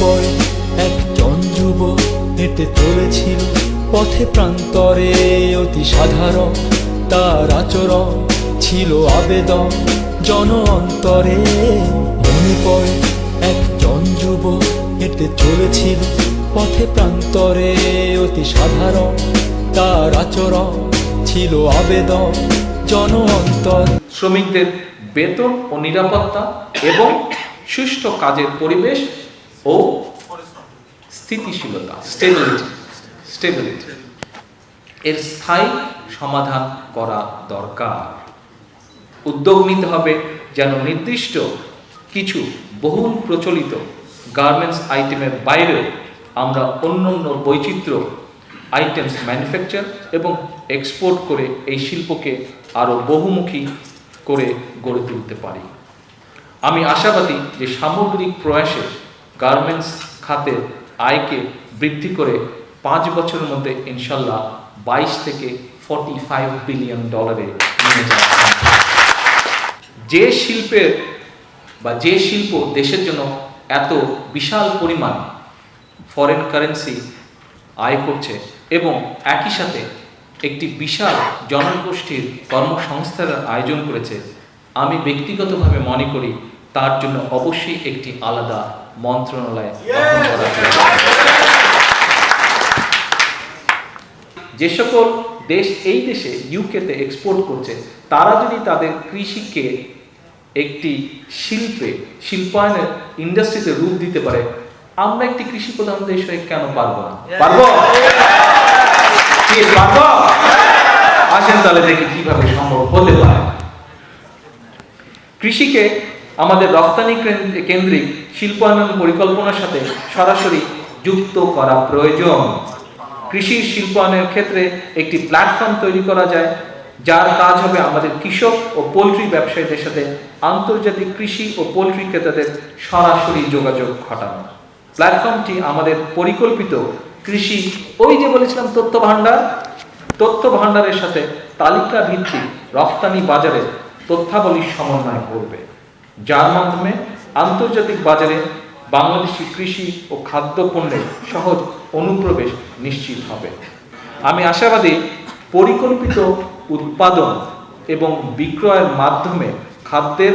পড়ে একজন যুবক হেঁটে চলেছিল পথে প্রান্তরে। অতি সাধারণ তার আচরণ ছিল আবেদন জন অন্তরে মনে পড়ে একজন যুবক হেঁটে চলেছিল পথে প্রান্তরে। অতি সাধারণ তার আচরণ ছিল আবেদন জন অন্তর শ্রমিকদের বেতন ও নিরাপত্তা এবং সুষ্ঠু কাজের পরিবেশ ও স্থিতিশীলতা স্টেবিলিটি স্টেবিলিটি এর স্থায়ী সমাধান করা দরকার। উদ্যোগ নিতে হবে যেন নির্দিষ্ট কিছু বহুল প্রচলিত গার্মেন্টস আইটেমের বাইরেও আমরা অন্য অন্য বৈচিত্র্য আইটেমস ম্যানুফ্যাকচার এবং এক্সপোর্ট করে এই শিল্পকে আরও বহুমুখী করে গড়ে তুলতে পারি। আমি আশাবাদী যে সামগ্রিক প্রয়াসে গার্মেন্টস খাতের আয়কে বৃদ্ধি করে পাঁচ বছরের মধ্যে ইনশাল্লাহ বাইশ থেকে ফর্টি ফাইভ বিলিয়ন ডলারে নিয়ে যে শিল্পের বা যে শিল্প দেশের জন্য এত বিশাল পরিমাণ ফরেন কারেন্সি আয় করছে এবং একই সাথে একটি বিশাল জনগোষ্ঠীর কর্মসংস্থানের আয়োজন করেছে, আমি ব্যক্তিগতভাবে মনে করি তার জন্য অবশ্যই একটি আলাদা মন্ত্রণালয় যে সকল দেশ এই দেশে ইউকেতে এক্সপোর্ট করছে তারা যদি তাদের কৃষিকে একটি শিল্পে শিল্পায়নের ইন্ডাস্ট্রিতে রূপ দিতে পারে আমরা একটি কৃষি প্রধান দেশ হয়ে কেন পারব না? পারব? পারব? আসেন তাহলে দেখি কীভাবে সম্ভব হতে পারে। কৃষিকে আমাদের রপ্তানি কেন্দ্র- কেন্দ্রিক শিল্পায়ন পরিকল্পনার সাথে সরাসরি যুক্ত করা প্রয়োজন। কৃষি শিল্পায়নের ক্ষেত্রে একটি প্ল্যাটফর্ম তৈরি করা যায়, যার কাজ হবে আমাদের কৃষক ও পোলট্রি ব্যবসায়ীদের সাথে আন্তর্জাতিক কৃষি ও পোলট্রি ক্রেতাদের সরাসরি যোগাযোগ ঘটানো। প্ল্যাটফর্মটি আমাদের পরিকল্পিত কৃষি, ওই যে বলেছিলাম তথ্য ভাণ্ডার, তথ্য ভাণ্ডারের সাথে তালিকা ভিত্তিক রপ্তানি বাজারে তথ্যাবলীর সমন্বয় করবে। যার মাধ্যমে আন্তর্জাতিক বাজারে বাংলাদেশি কৃষি ও খাদ্য পণ্যের সহজ অনুপ্রবেশ নিশ্চিত হবে। আমি আশাবাদী পরিকল্পিত উৎপাদন এবং বিক্রয়ের মাধ্যমে খাদ্যের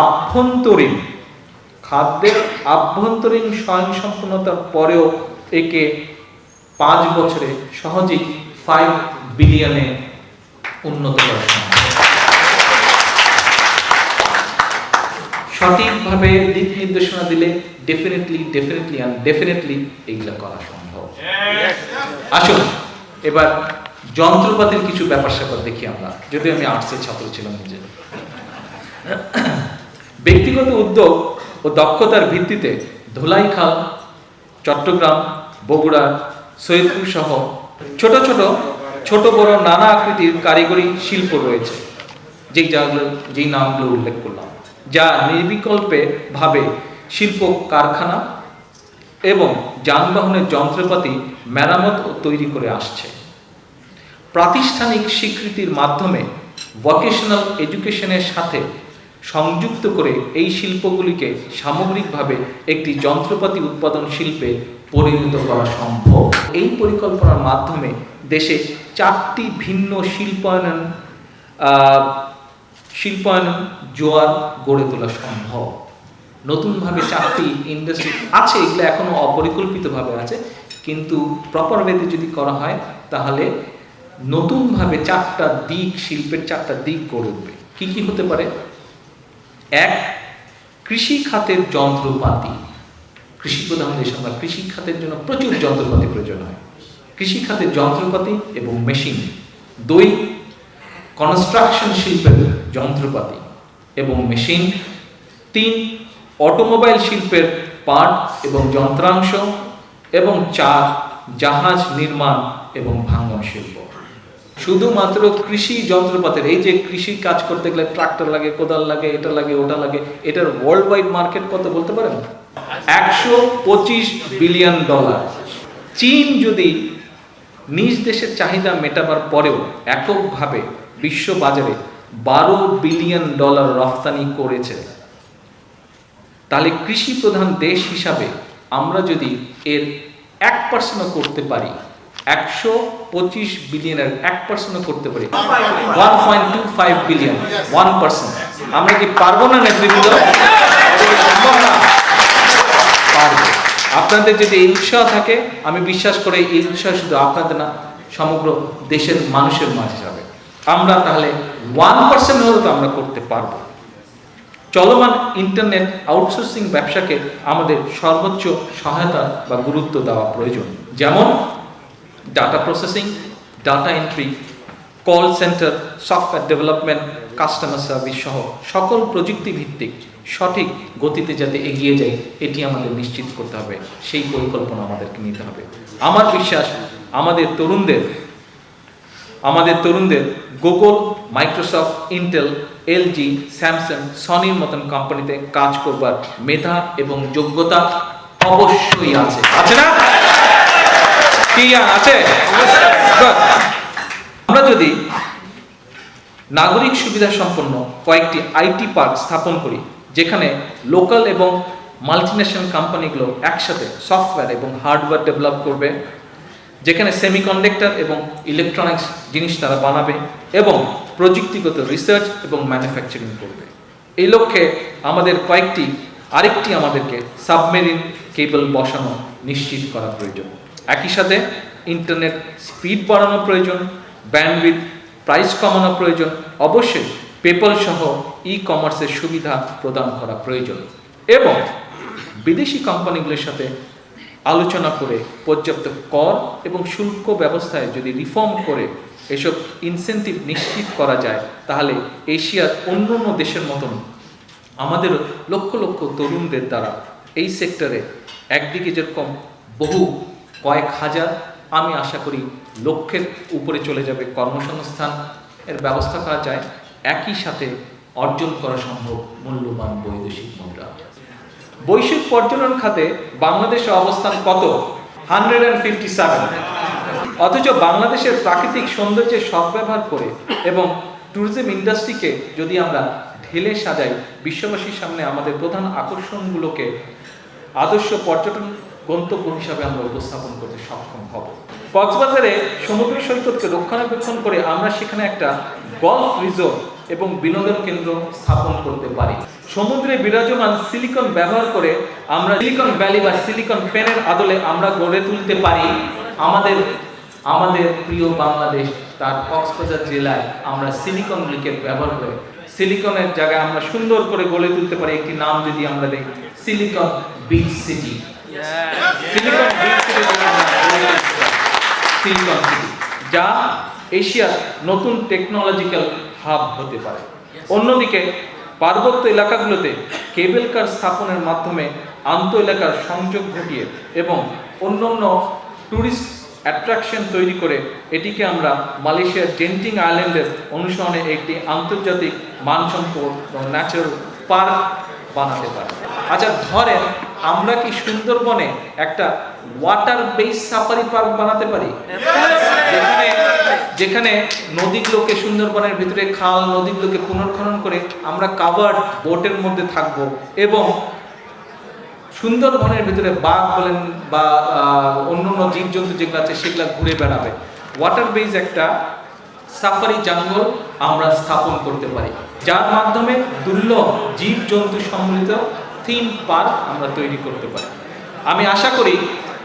আভ্যন্তরীণ খাদ্যের আভ্যন্তরীণ স্বয়ংসম্পূর্ণতার পরেও একে পাঁচ বছরে সহজেই ফাইভ বিলিয়নে উন্নত করা সম্ভব। সঠিকভাবে দিক নির্দেশনা দিলে ডেফিনেটলি ডেফিনেটলি অ্যান্ড ডেফিনেটলি এগুলো করা সম্ভব। আসুন এবার যন্ত্রপাতির কিছু ব্যাপার স্যাপার দেখি আমরা। যদি আমি আর্টসের ছাত্র ছিলাম নিজে। ব্যক্তিগত উদ্যোগ ও দক্ষতার ভিত্তিতে ধোলাইখাল চট্টগ্রাম বগুড়া সৈয়দপুর সহ ছোট ছোট ছোট বড় নানা আকৃতির কারিগরি শিল্প রয়েছে। যেই জায়গাগুলো যেই নামগুলো উল্লেখ করলাম। যা নির্বিকল্পে ভাবে শিল্প কারখানা এবং যানবাহনের যন্ত্রপাতি মেরামত ও তৈরি করে আসছে। প্রাতিষ্ঠানিক স্বীকৃতির মাধ্যমে ভোকেশনাল এডুকেশনের সাথে সংযুক্ত করে এই শিল্পগুলিকে সামগ্রিকভাবে একটি যন্ত্রপাতি উৎপাদন শিল্পে পরিণত করা সম্ভব। এই পরিকল্পনার মাধ্যমে দেশে চারটি ভিন্ন শিল্পায়ন শিল্পায়ন জোয়ার গড়ে তোলা সম্ভব। নতুনভাবে চারটি ইন্ডাস্ট্রি আছে, এগুলো এখনও অপরিকল্পিতভাবে আছে, কিন্তু প্রপার ওয়েতে যদি করা হয়, তাহলে নতুনভাবে চারটা দিক, শিল্পের চারটা দিক গড়ে উঠবে। কি কি হতে পারে? এক, কৃষি খাতের যন্ত্রপাতি। কৃষি প্রধান দেশ আমরা কৃষি খাতের জন্য প্রচুর যন্ত্রপাতি প্রয়োজন হয়। কৃষি খাতের যন্ত্রপাতি এবং মেশিন। দুই কনস্ট্রাকশন শিল্পের যন্ত্রপাতি এবং মেশিন তিন অটোমোবাইল শিল্পের পার্ট এবং যন্ত্রাংশ এবং চার জাহাজ নির্মাণ এবং ভাঙ্গন শিল্প। শুধুমাত্র কৃষি যন্ত্রপাতির, এই যে কৃষি কাজ করতে গেলে ট্রাক্টর লাগে, কোদাল লাগে, এটা লাগে, ওটা লাগে, এটার ওয়ার্ল্ড ওয়াইড মার্কেট কত বলতে পারেন? একশো পঁচিশ বিলিয়ন ডলার চীন যদি নিজ দেশের চাহিদা মেটাবার পরেও এককভাবে বিশ্ব বাজারে বারো বিলিয়ন ডলার রফতানি করেছে। তাহলে কৃষি প্রধান দেশ হিসাবে আমরা যদি এর এক পার্সেন্টও করতে পারি, একশো পঁচিশ বিলিয়নের এক পার্সেন্টও করতে পারি one point two five billion one percent আমরা কি পারব না, নেতৃবৃন্দ? আপনাদের যদি এই উৎসাহ থাকে, আমি বিশ্বাস করি এই উৎসাহ শুধু আপনাদের না, সমগ্র দেশের মানুষের মাঝে যাবে। আমরা তাহলে ওয়ান পার্সেন্ট হলেও তো আমরা করতে পারব। চলমান ইন্টারনেট আউটসোর্সিং ব্যবসাকে আমাদের সর্বোচ্চ সহায়তা বা গুরুত্ব দেওয়া প্রয়োজন। যেমন data processing data entry call centre software development customer service সহ সকল প্রযুক্তি ভিত্তিক সঠিক গতিতে যাতে এগিয়ে যায়, এটি আমাদের নিশ্চিত করতে হবে। সেই পরিকল্পনা আমাদেরকে নিতে হবে। আমার বিশ্বাস, আমাদের তরুণদের আমাদের তরুণদের Google Microsoft Intel LG Samsung সনির মতন কোম্পানিতে কাজ করবার মেধা এবং যোগ্যতা অবশ্যই আছে। আছে না? কি আছে? আমরা যদি নাগরিক সুবিধা সম্পন্ন কয়েকটি আইটি পার্ক স্থাপন করি, যেখানে লোকাল এবং মাল্টিন্যাশনাল কোম্পানিগুলো একসাথে সফটওয়্যার এবং হার্ডওয়্যার ডেভেলপ করবে যেখানে সেমিকন্ডাক্টর এবং ইলেকট্রনিক্স জিনিস তারা বানাবে এবং প্রযুক্তিগত রিসার্চ এবং ম্যানুফ্যাকচারিং করবে। এই লক্ষ্যে আমাদের কয়েকটি, আরেকটি আমাদেরকে সাবমেরিন কেবল বসানো নিশ্চিত করা প্রয়োজন। একই সাথে ইন্টারনেট স্পিড বাড়ানো প্রয়োজন ব্যান্ডউইথ প্রাইস কমানো প্রয়োজন, অবশ্যই পেপল সহ ই কমার্সের সুবিধা প্রদান করা প্রয়োজন এবং বিদেশি কোম্পানিগুলোর সাথে আলোচনা করে পর্যাপ্ত কর এবং শুল্ক ব্যবস্থায় যদি রিফর্ম করে এসব ইনসেন্টিভ নিশ্চিত করা যায়, তাহলে এশিয়ার অন্য অন্য দেশের মতন আমাদের লক্ষ লক্ষ তরুণদের দ্বারা এই সেক্টরে একদিকে যেরকম বহু কয়েক হাজার, আমি আশা করি লক্ষ্যের উপরে চলে যাবে কর্মসংস্থান, এর ব্যবস্থা করা যায়। একই সাথে অর্জন করা সম্ভব, মূল্যবান বৈদেশিক মুদ্রা। বৈশ্বিক পর্যটন খাতে বাংলাদেশের অবস্থান কত? Hundred and fifty seven. অথচ বাংলাদেশের প্রাকৃতিক সৌন্দর্যের সদ্ব্যবহার করে এবং ট্যুরিজম ইন্ডাস্ট্রিকে যদি আমরা ঢেলে সাজাই, বিশ্ববাসীর সামনে আমাদের প্রধান আকর্ষণগুলোকে আদর্শ পর্যটন গন্তব্য হিসাবে আমরা উপস্থাপন করতে সক্ষম হব। কক্সবাজারে সমুদ্র সৈকতকে রক্ষণাবেক্ষণ করে আমরা সেখানে একটা গলফ রিসোর্ট এবং বিনোদন কেন্দ্র স্থাপন করতে পারি। সমুদ্রে বিরাজমান সিলিকন ব্যবহার করে আমরা সিলিকন ভ্যালি বা সিলিকন ফেনের আদলে আমরা গড়ে তুলতে পারি। আমাদের আমাদের প্রিয় বাংলাদেশ, তার কক্সবাজার জেলায় আমরা সিলিকন লিকের ব্যবহার করে সিলিকনের জায়গায় আমরা সুন্দর করে গড়ে তুলতে পারি একটি নাম যদি আমরা দেখি Silicon Beach City Silicon City যা এশিয়ার নতুন টেকনোলজিক্যাল হাব হতে পারে। অন্যদিকে পার্বত্য এলাকাগুলোতে কেবল কার স্থাপনের মাধ্যমে আন্ত এলাকার সংযোগ ঘটিয়ে এবং অন্যান্য ট্যুরিস্ট অ্যাট্রাকশন তৈরি করে এটিকে আমরা মালয়েশিয়ার জেন্টিং আইল্যান্ডের অনুসরণে একটি আন্তর্জাতিক মানসম্পদ ন্যাচারাল পার্ক বানাতে পারি। আচ্ছা ধরেন আমরা কি সুন্দরবনে একটা ওয়াটার বেস সাফারি পার্ক বানাতে পারি? যেখানে যেখানে নদীগুলোকে সুন্দরবনের ভিতরে খাল নদীগুলোকে পুনর্খনন করে আমরা কাভার্ড বোটের মধ্যে থাকব এবং সুন্দরবনের ভিতরে বাঘ বলেন বা অন্য অন্য জীবজন্তু যেগুলো আছে সেগুলো ঘুরে বেড়াবে। ওয়াটার বেজ একটা সাফারি জঙ্গল আমরা স্থাপন করতে পারি। যার মাধ্যমে দুর্লভ জীবজন্তু সম্মিলিত থিম পার্ক আমরা তৈরি করতে পারি। আমি আশা করি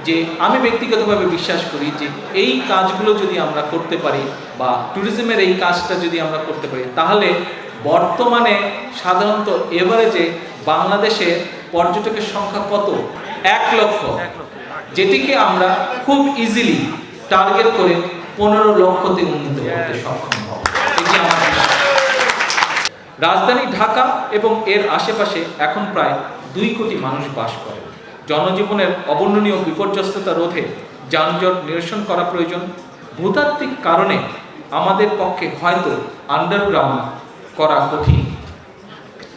যে আমি ব্যক্তিগতভাবে বিশ্বাস করি যে এই কাজগুলো যদি আমরা করতে পারি বা ট্যুরিজমের এই কাজটা যদি আমরা করতে পারি, তাহলে বর্তমানে সাধারণত এভারেজে বাংলাদেশে পর্যটকের সংখ্যা কত? এক লক্ষ। যেটিকে আমরা খুব ইজিলি টার্গেট করে পনেরো লক্ষতে উন্নীত করতে সক্ষম হব। এটি আমার। রাজধানী ঢাকা এবং এর আশেপাশে এখন প্রায় দুই কোটি মানুষ বাস করে। জনজীবনের অবর্ণনীয় বিপর্যস্ততা রোধে যানজট নিরসন করা প্রয়োজন। ভূতাত্ত্বিক কারণে আমাদের পক্ষে হয়তো আন্ডারগ্রাউন্ড করা কঠিন।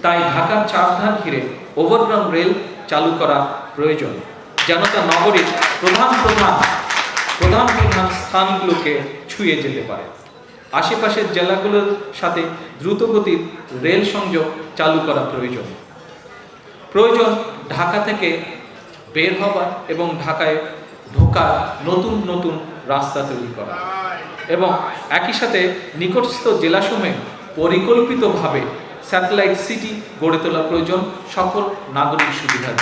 তাই ঢাকার চারধার ঘিরে ওভারগ্রাউন্ড রেল চালু করা প্রয়োজন। যেন তা নগরীর প্রধান প্রধান প্রধান প্রধান স্থানগুলোকে ছুঁয়ে যেতে পারে। আশেপাশের জেলাগুলোর সাথে দ্রুতগতির রেল সংযোগ চালু করা প্রয়োজন। প্রয়োজন ঢাকা থেকে বের হবার এবং ঢাকায় ঢোকার নতুন নতুন রাস্তা তৈরি করা এবং একই সাথে নিকটস্থ জেলাসমূহে পরিকল্পিতভাবে স্যাটেলাইট সিটি গড়ে তোলা প্রয়োজন সকল নাগরিক সুবিধার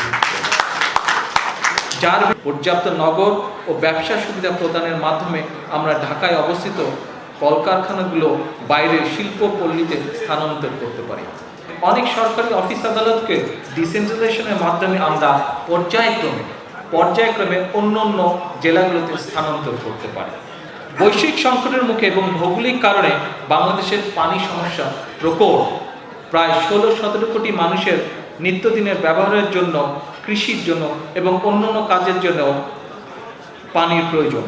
যার পর্যাপ্ত নগর ও ব্যবসা সুবিধা প্রদানের মাধ্যমে আমরা ঢাকায় অবস্থিত কলকারখানাগুলো বাইরের শিল্পপল্লীতে স্থানান্তর করতে পারি। অনেক সরকারি অফিস আদালতকে ডিসেন্ট্রালাইজেশনের মাধ্যমে আমরা পর্যায়ক্রমে পর্যায়ক্রমে অন্য অন্য জেলাগুলোতে স্থানান্তর করতে পারি। বৈশ্বিক সংকটের মুখে এবং ভৌগোলিক কারণে বাংলাদেশের পানি সমস্যা প্রকট। প্রায় ষোলো সতেরো কোটি মানুষের নিত্যদিনের ব্যবহারের জন্য, কৃষির জন্য এবং অন্যান্য কাজের জন্য পানির প্রয়োজন।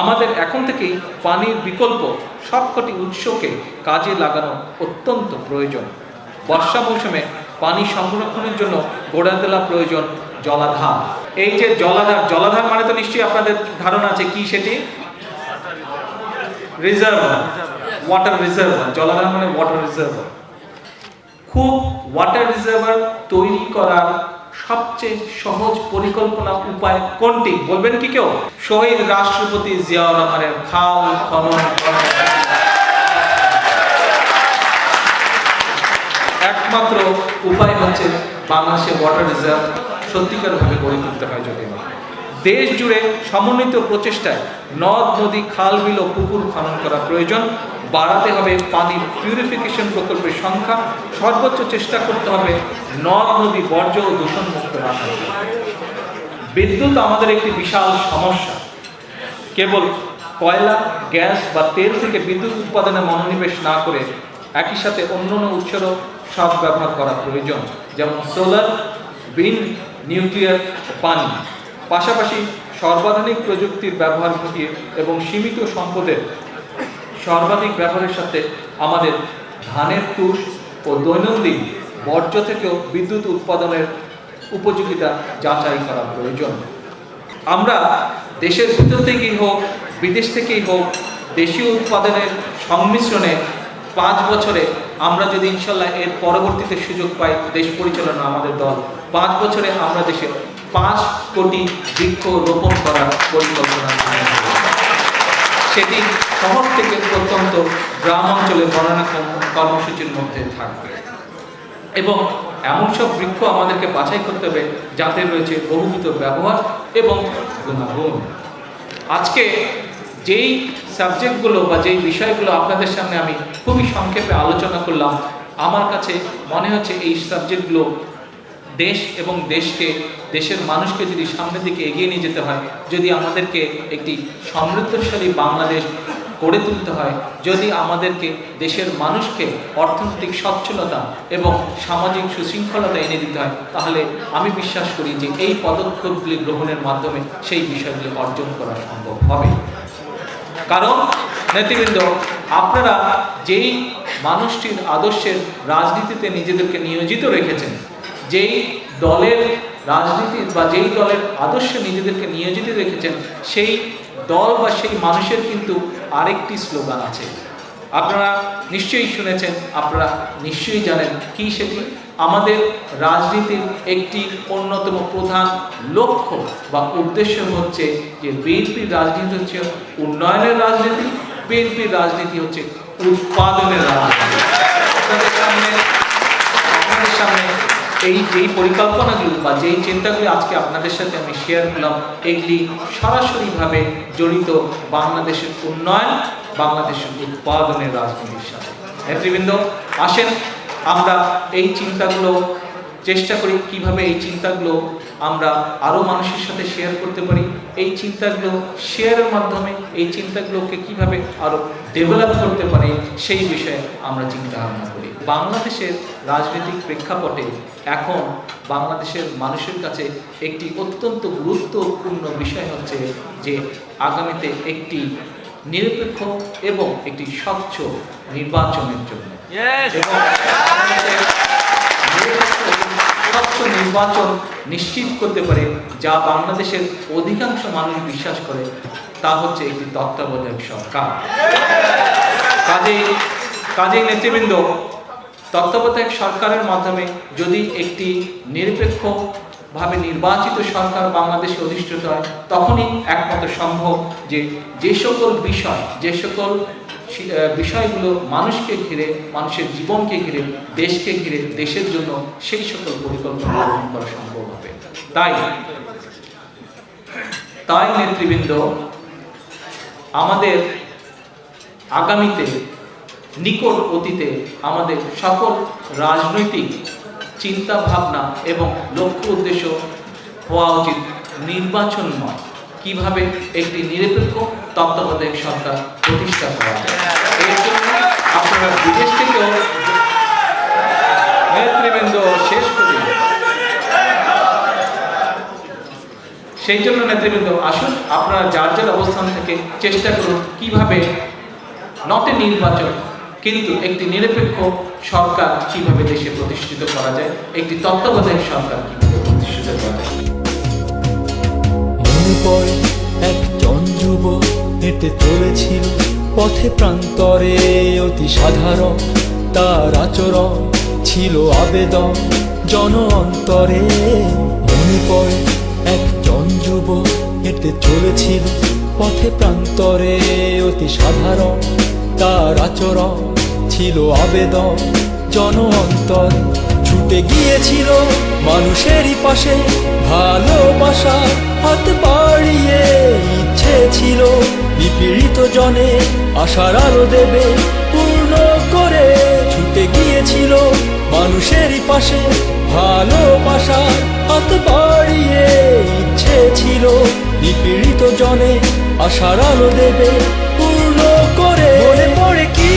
আমাদের এখন থেকেই পানির বিকল্প সবকটি উৎসকে কাজে লাগানো অত্যন্ত প্রয়োজন। বর্ষা মৌসুমে পানি সংরক্ষণের জন্য গড়ে তোলা প্রয়োজন জলাধার। এই যে জলাধার জলাধার মানে তো নিশ্চয়ই আপনাদের ধারণা আছে কি সেটি? রিজার্ভার ওয়াটার রিজার্ভার জলাধার মানে ওয়াটার রিজার্ভার খুব ওয়াটার রিজার্ভার তৈরি করার সবচেয়ে সহজ পরিকল্পনা উপায় কোনটি? বলবেন কি কেউ? শহীদ রাষ্ট্রপতি জিয়াউর রহমানের খাল, খনন একমাত্র উপায় হচ্ছে বাংলাদেশে ওয়াটার রিজার্ভ সত্যিকার ভাবে গড়ে তুলতে হয় যদি। দেশ জুড়ে সমন্বিত প্রচেষ্টায় নদ, নদী, খাল, বিল ও পুকুর খনন করা প্রয়োজন। বাড়াতে হবে পানির পিউরিফিকেশন প্রকল্পের সংখ্যা। সর্বোচ্চ চেষ্টা করতে হবে নদ, নদী বর্জ্য ও দূষণ মুক্ত রাখা বিদ্যুৎ আমাদের একটি বিশাল সমস্যা। কেবল কয়লা, গ্যাস বা তেল থেকে বিদ্যুৎ উৎপাদনে মনোনিবেশ না করে একই সাথে অন্যান্য উৎসেরও সব ব্যবহার করা প্রয়োজন। যেমন সোলার উইন্ড নিউক্লিয়ার পানি। পাশাপাশি সর্বাধুনিক প্রযুক্তির ব্যবহার ঘটিয়ে এবং সীমিত সম্পদের সর্বাধিক ব্যবহারের সাথে আমাদের ধানের তুষ ও দৈনন্দিন বর্জ্য থেকেও বিদ্যুৎ উৎপাদনের উপযোগিতা যাচাই করা প্রয়োজন। আমরা দেশের ভিতর থেকেই হোক, বিদেশ থেকেই হোক, দেশীয় উৎপাদনের সংমিশ্রণে পাঁচ বছরে আমরা যদি ইনশাল্লাহ এর পরবর্তীতে সুযোগ পাই দেশ পরিচালনা আমাদের দল, পাঁচ বছরে আমরা দেশে পাঁচ কোটি বৃক্ষ রোপণ করার পরিকল্পনা সেটি শহর থেকে প্রত্যন্ত গ্রাম অঞ্চলের গণনা কর্ম- কর্মসূচির মধ্যে থাকবে। এবং এমন সব বৃক্ষ আমাদেরকে বাছাই করতে হবে যাতে রয়েছে বহুবিধ ব্যবহার এবং গুণাগুণ। আজকে যেই সাবজেক্টগুলো বা যেই বিষয়গুলো আপনাদের সামনে আমি খুবই সংক্ষেপে আলোচনা করলাম, আমার কাছে মনে হচ্ছে এই সাবজেক্টগুলো দেশ এবং দেশকে, দেশের মানুষকে যদি সামনের দিকে এগিয়ে নিয়ে যেতে হয়, যদি আমাদেরকে একটি সমৃদ্ধশালী বাংলাদেশ গড়ে তুলতে হয়, যদি আমাদেরকে দেশের মানুষকে অর্থনৈতিক সচ্ছলতা এবং সামাজিক সুশৃঙ্খলতা এনে দিতে হয়, তাহলে আমি বিশ্বাস করি যে এই পদক্ষেপগুলি গ্রহণের মাধ্যমে সেই বিষয়গুলি অর্জন করা সম্ভব হবে। কারণ, নেতৃবৃন্দ, আপনারা যেই মানুষটির আদর্শের রাজনীতিতে নিজেদেরকে নিয়োজিত রেখেছেন যেই দলের রাজনীতি বা যেই দলের আদর্শে নিজেদেরকে নিয়োজিত রেখেছেন, সেই দল বা সেই মানুষের কিন্তু আরেকটি স্লোগান আছে। আপনারা নিশ্চয়ই শুনেছেন, আপনারা নিশ্চয়ই জানেন কি সেটি? আমাদের রাজনীতির একটি অন্যতম প্রধান লক্ষ্য বা উদ্দেশ্য হচ্ছে যে বিএনপির রাজনীতি হচ্ছে উন্নয়নের রাজনীতি, বিএনপির রাজনীতি হচ্ছে উৎপাদনের রাজনীতি। আপনাদের সামনে আপনাদের সামনে এই যেই পরিকল্পনাগুলো বা যেই চিন্তাগুলি আজকে আপনাদের সাথে আমি শেয়ার করলাম, এগুলি সরাসরিভাবে জড়িত বাংলাদেশের উন্নয়ন, বাংলাদেশের উৎপাদনের রাজনীতির সাথে। নেতৃবৃন্দ, আসেন, আমরা এই চিন্তাগুলো, চেষ্টা করি কীভাবে এই চিন্তাগুলো আমরা আরও মানুষের সাথে শেয়ার করতে পারি। এই চিন্তাগুলো শেয়ারের মাধ্যমে, এই চিন্তাগুলোকে কীভাবে আরও ডেভেলপ করতে পারি, সেই বিষয়ে আমরা চিন্তা ভাবনা বাংলাদেশের রাজনৈতিক প্রেক্ষাপটে এখন বাংলাদেশের মানুষের কাছে একটি অত্যন্ত গুরুত্বপূর্ণ বিষয় হচ্ছে যে আগামীতে একটি নিরপেক্ষ এবং একটি স্বচ্ছ নির্বাচনের জন্য। স্বচ্ছ নির্বাচন নিশ্চিত করতে পারে যা বাংলাদেশের অধিকাংশ মানুষ বিশ্বাস করে তা হচ্ছে একটি তত্ত্বাবধায়ক সরকার। কাজে কাজেই নেতৃবৃন্দ তত্ত্বাবধায়ক সরকারের মাধ্যমে যদি একটি নিরপেক্ষ ভাবে নির্বাচিত সরকার বাংলাদেশে অধিষ্ঠিত হয়, তখনই একমাত্র সম্ভব যে যে সকল বিষয়, যে সকল বিষয়গুলো মানুষকে ঘিরে, মানুষের জীবনকে ঘিরে, দেশকে ঘিরে, দেশের জন্য সেই সকল পরিকল্পনা গ্রহণ করা সম্ভব হবে। তাই তাই নেতৃবৃন্দ, আমাদের আগামীতে নিকট অতীতে আমাদের সকল রাজনৈতিক চিন্তা ভাবনা এবং লক্ষ্য উদ্দেশ্য হওয়া উচিত নির্বাচন নয় কীভাবে একটি নিরপেক্ষ তত্ত্বাবধায়ক সরকার প্রতিষ্ঠা করা যায়? এর জন্য আপনারা বিদেশ থেকেও নেতৃবৃন্দ শেষ করি সেই জন্য নেতৃবৃন্দ, আসুন আপনারা যার যার অবস্থান থেকে চেষ্টা করুন কীভাবে নটে নির্বাচন কিন্তু একটি নিরপেক্ষ সরকার কীভাবে দেশে প্রতিষ্ঠিত করা যায়? একটি তত্ত্বাবধায়ক সরকার কীভাবে প্রতিষ্ঠিত করা যায়? যুবক হেঁটে চলেছিল পথে প্রান্তরে। অতি সাধারণ তার আচরণ ছিল আবেদন জন অন্তরে মনে পড়ে একজন যুবক হেঁটে চলেছিল পথে প্রান্তরে অতি সাধারণ তার আচরণ ছিল আবেদন। জন অন্তর ছুটে গিয়েছিল মানুষেরই পাশে। ভালোবাসা হাত বাড়িয়ে ইচ্ছে ছিল নিপীড়িত জনে আশার আলো দেবে। পূর্ণ করে ছুটে গিয়েছিল মানুষেরই পাশে। ভালোবাসা হাত বাড়িয়ে ইচ্ছে ছিল নিপীড়িত জনে আশার আলো দেবে, পূর্ণ করে। মনে পড়ে কি?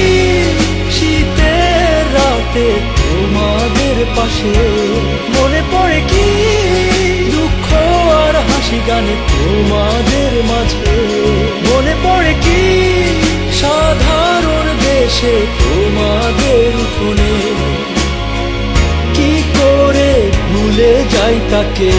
শীতের রাতে তোমাদের পাশে। মনে পড়ে কি? দুঃখ আর হাসি গানে তোমাদের মাঝে। মনে পড়ে কি? সাধারণ দেশে তোমাদের উঠোনে। কি করে ভুলে যাই তাকে?